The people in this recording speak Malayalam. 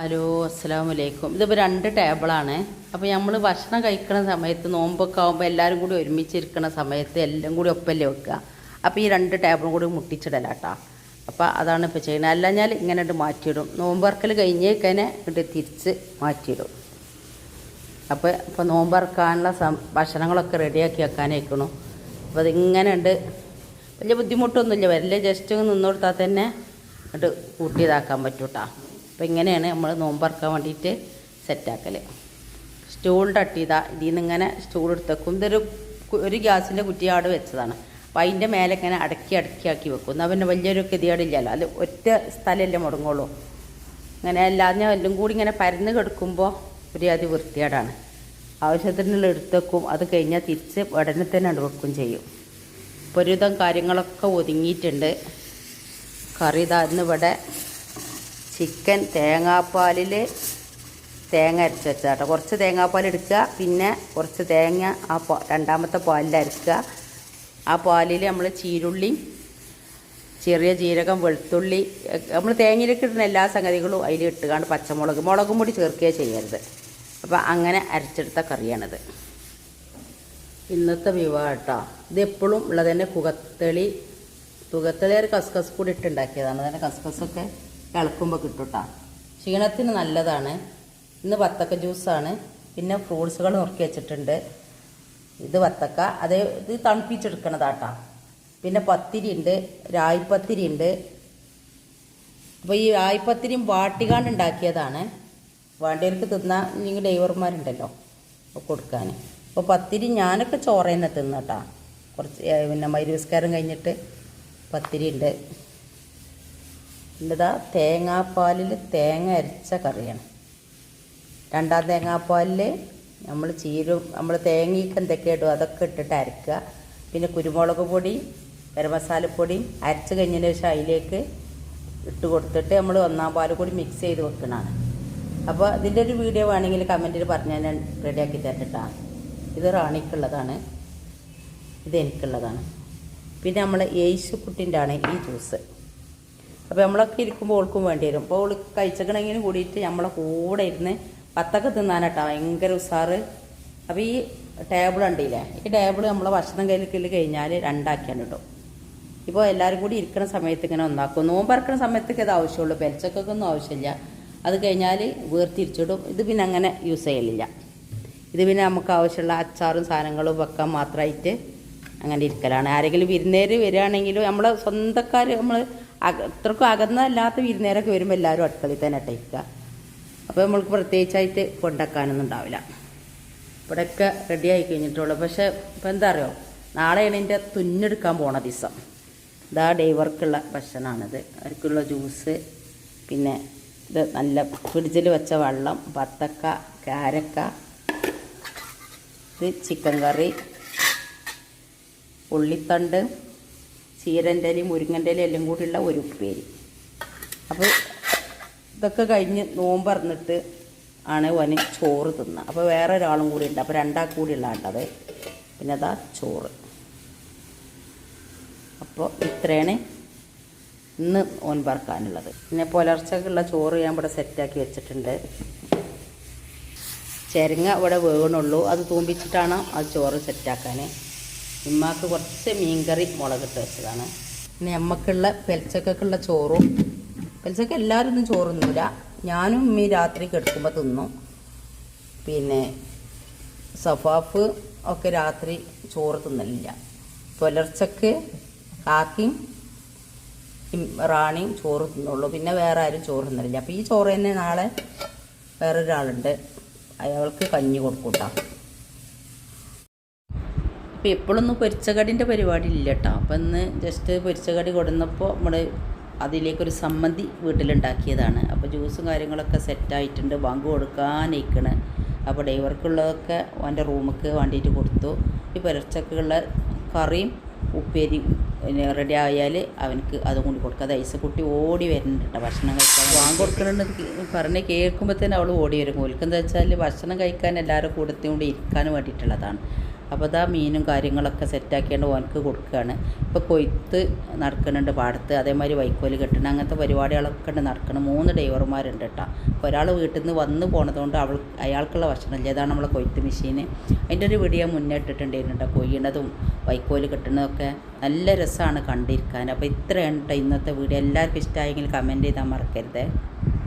ഹലോ അസ്സാം വലൈക്കും ഇതിപ്പോൾ രണ്ട് ടേബിളാണ്. അപ്പോൾ നമ്മൾ ഭക്ഷണം കഴിക്കുന്ന സമയത്ത് നോമ്പൊക്കെ ആകുമ്പോൾ എല്ലാവരും കൂടി ഒരുമിച്ചിരിക്കുന്ന സമയത്ത് എല്ലാം കൂടി ഒപ്പല്ലേ വെക്കുക അപ്പോൾ ഈ രണ്ട് ടേബിളും കൂടി മുട്ടിച്ചിടലാട്ടാ. അപ്പോൾ അതാണ് ഇപ്പോൾ ചെയ്യുന്നത് അല്ല ഞാൻ ഇങ്ങനെ ഇട്ട് മാറ്റിയിടും. നോമ്പറക്കൽ കഴിഞ്ഞേക്കനെ ഇട്ട് തിരിച്ച് മാറ്റിയിടും. അപ്പോൾ ഇപ്പോൾ നോമ്പറക്കാനുള്ള സം ഭക്ഷണങ്ങളൊക്കെ റെഡിയാക്കി വെക്കാനേക്കണു അപ്പോൾ അതിങ്ങനെ ഉണ്ട് വലിയ ബുദ്ധിമുട്ടൊന്നുമില്ല. വരല്ലേ ജസ്റ്റ് ഒന്ന് കൊടുത്താൽ തന്നെ ഇങ്ങോട്ട് കൂട്ടിയതാക്കാൻ പറ്റൂട്ടാ. അപ്പോൾ ഇങ്ങനെയാണ് നമ്മൾ നോമ്പറക്കാൻ വേണ്ടിയിട്ട് സെറ്റാക്കൽ സ്റ്റൂൾ തട്ടിയതാ. ഇതിൽ നിന്ന് ഇങ്ങനെ സ്റ്റൂൾ എടുത്തേക്കും. ഇതൊരു ഒരു ഗ്യാസിന്റെ കുറ്റി അവിടെ വെച്ചതാണ്. അപ്പോൾ അതിന്റെ മേലെ ഇങ്ങനെ അടക്കി അടക്കി ആക്കി വെക്കും. എന്നാൽ പിന്നെ വലിയൊരു ഗതികേടില്ലല്ലോ. അത് ഒറ്റ സ്ഥലമല്ലേ മുടങ്ങുള്ളൂ. അങ്ങനെ അല്ലാതെ ഞാൻ എല്ലാം കൂടി ഇങ്ങനെ പരന്ന് കിടക്കുമ്പോൾ ഒരു അതി വൃത്തികേടാണ്. ആവശ്യത്തിനുള്ള എടുത്തേക്കും. അത് കഴിഞ്ഞാൽ തിരിച്ച് ഉടനെ തന്നെ വെക്കും ചെയ്യും. ഇപ്പോൾ ഒരുവിധം കാര്യങ്ങളൊക്കെ ഒതുങ്ങിയിട്ടുണ്ട്. കറി ഇതാ ഇന്ന് ഇവിടെ ചിക്കൻ തേങ്ങാപ്പാലിൽ തേങ്ങ അരച്ച് വെച്ചാട്ടോ കുറച്ച് തേങ്ങാപ്പാൽ എടുക്കുക. പിന്നെ കുറച്ച് തേങ്ങ ആ രണ്ടാമത്തെ പാലിൽ അരക്കുക. ആ പാലിൽ നമ്മൾ ചീരുള്ളി ചെറിയ ജീരകം വെളുത്തുള്ളി നമ്മൾ തേങ്ങയിലേക്ക് ഇടുന്ന എല്ലാ സംഗതികളും അതിൽ ഇട്ടുകാണ്ട് പച്ചമുളക് മുളകും പൊടി ചേർക്കുകയോ ചെയ്യരുത്. അപ്പോൾ അങ്ങനെ അരച്ചെടുത്ത കറിയാണിത്. ഇന്നത്തെ വിവാഹം കേട്ടോ ഇത് എപ്പോഴും ഉള്ളത് തന്നെ കുകത്തളി കുകത്തെളി ഒരു കസ്കസ് കൂടി ഇട്ടുണ്ടാക്കിയതാണ് അതിന്റെ കസ്കസൊക്കെ ഇളക്കുമ്പോൾ കിട്ടും കേട്ടോ ക്ഷീണത്തിന് നല്ലതാണ്. ഇന്ന് വത്തക്ക ജ്യൂസാണ്. പിന്നെ ഫ്രൂട്ട്സുകൾ നുറുക്കി വെച്ചിട്ടുണ്ട്. ഇത് വത്തക്ക. അത് ഇത് തണുപ്പിച്ചെടുക്കണതാട്ടാ. പിന്നെ പത്തിരി ഉണ്ട്. രായ്പത്തിരി ഉണ്ട്. അപ്പോൾ ഈ രായ്പത്തിരിയും വാട്ടികാണ്ട് ഉണ്ടാക്കിയതാണ്. വേണ്ടിയവർക്ക് തിന്നാൻ നിങ്ങൾ ഡ്രൈവർമാരുണ്ടല്ലോ അപ്പോൾ കൊടുക്കാൻ അപ്പോൾ പത്തിരി ഞാനൊക്കെ ചോറ തന്നെ തിന്നട്ടാ. കുറച്ച് പിന്നെ മൈരുവിസ്കാരം കഴിഞ്ഞിട്ട് പത്തിരി ഉണ്ട്. ഇതാ തേങ്ങാപ്പാലിൽ തേങ്ങ അരച്ച കറിയാണ്. രണ്ടാം തേങ്ങാപ്പാലിൽ നമ്മൾ ചീരും നമ്മൾ തേങ്ങയ്ക്ക് എന്തൊക്കെ ഇടും അതൊക്കെ ഇട്ടിട്ട് അരക്കുക. പിന്നെ കുരുമുളക് പൊടി ഗരം മസാലപ്പൊടിയും അരച്ച് കഴിഞ്ഞതിന് ശേഷം അതിലേക്ക് ഇട്ട് കൊടുത്തിട്ട് നമ്മൾ ഒന്നാം പാൽ കൂടി മിക്സ് ചെയ്ത് വെക്കണതാണ്. അപ്പോൾ ഇതിന്റെ ഒരു വീഡിയോ വേണമെങ്കിൽ കമന്റിൽ പറഞ്ഞാൽ ഞാൻ റെഡിയാക്കി തരട്ടാ ഇത് റാണിക്കുള്ളതാണ്. ഇത് എനിക്കുള്ളതാണ്. പിന്നെ നമ്മൾ യേശുക്കുട്ടിന്റെ ആണ് ഈ ജ്യൂസ് അപ്പോൾ നമ്മളൊക്കെ ഇരിക്കുമ്പോൾ ഓൾക്കും വേണ്ടി വരും. അപ്പോൾ ഓൾ കഴിച്ചക്കണെങ്കിലും കൂടിയിട്ട് നമ്മളെ കൂടെ ഇരുന്ന് പത്തൊക്കെ തിന്നാനട്ടാ. ഭയങ്കര ഉസാറ്. അപ്പോൾ ഈ ടേബിൾ ഉണ്ടല്ലേ ഈ ടേബിൾ നമ്മളെ ഭക്ഷണം കയ്യിൽ കഴിഞ്ഞാൽ രണ്ടാക്കിയാണ് കേട്ടോ ഇപ്പോൾ എല്ലാവരും കൂടി ഇരിക്കുന്ന സമയത്ത് ഇങ്ങനെ ഒന്നാക്കും. നോമ്പറക്കണ സമയത്തൊക്കെ ഇത് ആവശ്യമുള്ളൂ. പെരച്ചക്കൊക്കെ ഒന്നും ആവശ്യമില്ല. അത് കഴിഞ്ഞാൽ വേർതിരിച്ചിടും. ഇത് പിന്നെ അങ്ങനെ യൂസ് ചെയ്യലില്ല. ഇത് പിന്നെ നമുക്ക് ആവശ്യമുള്ള അച്ചാറും സാധനങ്ങളും വെക്കാൻ മാത്രമായിട്ട് അങ്ങനെ ഇരിക്കലാണ്. ആരെങ്കിലും വിരുന്നേര് വരികയാണെങ്കിലും നമ്മളെ സ്വന്തക്കാർ നമ്മൾ അത്രക്കും അകന്നല്ലാത്ത വിരുന്നേരൊക്കെ വരുമ്പോൾ എല്ലാവരും അടുക്കളയിൽ തന്നെ ഇട്ടേക്കുക അപ്പോൾ നമ്മൾക്ക് പ്രത്യേകിച്ചായിട്ട് കൊണ്ടാക്കാനൊന്നും ഉണ്ടാവില്ല. ഇവിടെയൊക്കെ റെഡി ആയി കഴിഞ്ഞിട്ടുള്ളൂ. പക്ഷേ ഇപ്പം എന്താ അറിയോ? നാളെയാണ് എന്റെ തുന്നെടുക്കാൻ പോണ ദിവസം. ഇതാ ഡൈവർക്കുള്ള ഭക്ഷണമാണിത് അവർക്കുള്ള ജ്യൂസ് പിന്നെ ഇത് നല്ല ഫ്രിഡ്ജിൽ വെച്ച വെള്ളം വത്തക്ക കാരക്ക ഇത് ചിക്കൻ കറി ഉള്ളിത്തണ്ട് ചീരന്റെ ഇലയും മുരിങ്ങന്റെ ഇലയും എല്ലാം കൂടിയുള്ള ഒരു ഉപ്പേരി. അപ്പോൾ ഇതൊക്കെ കഴിഞ്ഞ് നോമ്പറന്നിട്ട് ആണ് ഓന് ചോറ് തിന്നുക അപ്പോൾ വേറെ ഒരാളും കൂടി ഉണ്ട്. അപ്പോൾ രണ്ടാൾ കൂടി ഉള്ളതാണ്ടത് പിന്നെ അതാ ചോറ്. അപ്പോൾ ഇത്രയാണ് ഇന്ന് ഓൻ പറക്കാനുള്ളത്. പിന്നെ പുലർച്ചക്കുള്ള ചോറ് ഞാൻ ഇവിടെ സെറ്റാക്കി വെച്ചിട്ടുണ്ട്. ചെരങ്ങ ഇവിടെ വേണുള്ളൂ. അത് തൂമ്പിച്ചിട്ടാണ് ആ ചോറ് സെറ്റാക്കാൻ ഇമ്മാക്ക് കുറച്ച് മീൻകറി മുളകിട്ട് വെച്ചതാണ്. പിന്നെ അമ്മക്കുള്ള പെൽച്ചക്കുള്ള ചോറും. പെൽച്ചക്ക് എല്ലാവരും ഒന്നും ചോറൊന്നുമില്ല ഞാനും ഉമ്മി രാത്രി കിടക്കുമ്പോൾ തിന്നും. പിന്നെ സഫാഫ് ഒക്കെ രാത്രി ചോറ് തിന്നലില്ല. പുലർച്ചക്ക് കാക്കിയും റാണിയും ചോറ് തിന്നുള്ളൂ. പിന്നെ വേറെ ആരും ചോറ് തിന്നലില്ല. അപ്പോൾ ഈ ചോറ് തന്നെ നാളെ വേറൊരാളുണ്ട്. അയാൾക്ക് കഞ്ഞി കൊടുക്കൂട്ടാ. അപ്പോൾ എപ്പോഴൊന്നും പൊരിച്ചകടിന്റെ പരിപാടി ഇല്ല കേട്ടോ അപ്പം ഇന്ന് ജസ്റ്റ് പൊരിച്ചകടി കൊടുന്നപ്പോൾ നമ്മൾ അതിലേക്കൊരു സമ്മതി വീട്ടിലുണ്ടാക്കിയതാണ്. അപ്പോൾ ജ്യൂസും കാര്യങ്ങളൊക്കെ സെറ്റായിട്ടുണ്ട് ബാങ്ക് കൊടുക്കാനിരിക്കണ്. അപ്പോൾ ഡ്രൈവർക്കുള്ളതൊക്കെ അവന്റെ റൂമിക്ക് വേണ്ടിയിട്ട് കൊടുത്തു. ഈ പുലർച്ചക്കുള്ള കറിയും ഉപ്പേരി റെഡി ആയാൽ അവനക്ക് അതും കൂടി കൊടുക്കുക അത് ഐസക്കുട്ടി ഓടി വരുന്നുണ്ട് ഭക്ഷണം കഴിക്കാൻ. വാങ്ങി കൊടുക്കണമെന്ന് പറഞ്ഞ് കേൾക്കുമ്പോൾ തന്നെ അവൾ ഓടി വരും. ഓൽക്കെന്താ വെച്ചാൽ ഭക്ഷണം കഴിക്കാൻ എല്ലാവരും കൂടത്തും കൂടി വേണ്ടിയിട്ടുള്ളതാണ്. അപ്പോൾ അതാ മീനും കാര്യങ്ങളൊക്കെ സെറ്റാക്കിയാണ്ട് ഓനക്ക് കൊടുക്കുകയാണ് ഇപ്പോൾ കൊയ്ത്ത് നടക്കുന്നുണ്ട് പാടത്ത് അതേമാതിരി വൈക്കോൽ കെട്ടണം അങ്ങനത്തെ പരിപാടികളൊക്കെ ഉണ്ട് നടക്കണം. മൂന്ന് ഡ്രൈവർമാരുണ്ട് കേട്ടോ അപ്പോൾ ഒരാൾ വീട്ടിൽ നിന്ന് വന്ന് പോണതുകൊണ്ട് അവൾ അയാൾക്കുള്ള ഭക്ഷണമില്ല ഇതാണ് നമ്മളെ കൊയ്ത്ത് മെഷീൻ അതിന്റെ ഒരു വീഡിയോ മുന്നേ ഇട്ടിട്ടുണ്ടായിരുന്നു കേട്ടോ കൊയ്യണതും വൈക്കോൽ കെട്ടണതൊക്കെ നല്ല രസമാണ് കണ്ടിരിക്കാൻ. അപ്പോൾ ഇത്രയാണ് കേട്ടോ ഇന്നത്തെ വീഡിയോ. എല്ലാവർക്കും ഇഷ്ടമായെങ്കിൽ കമന്റ് ചെയ്താൽ മറക്കരുതേ.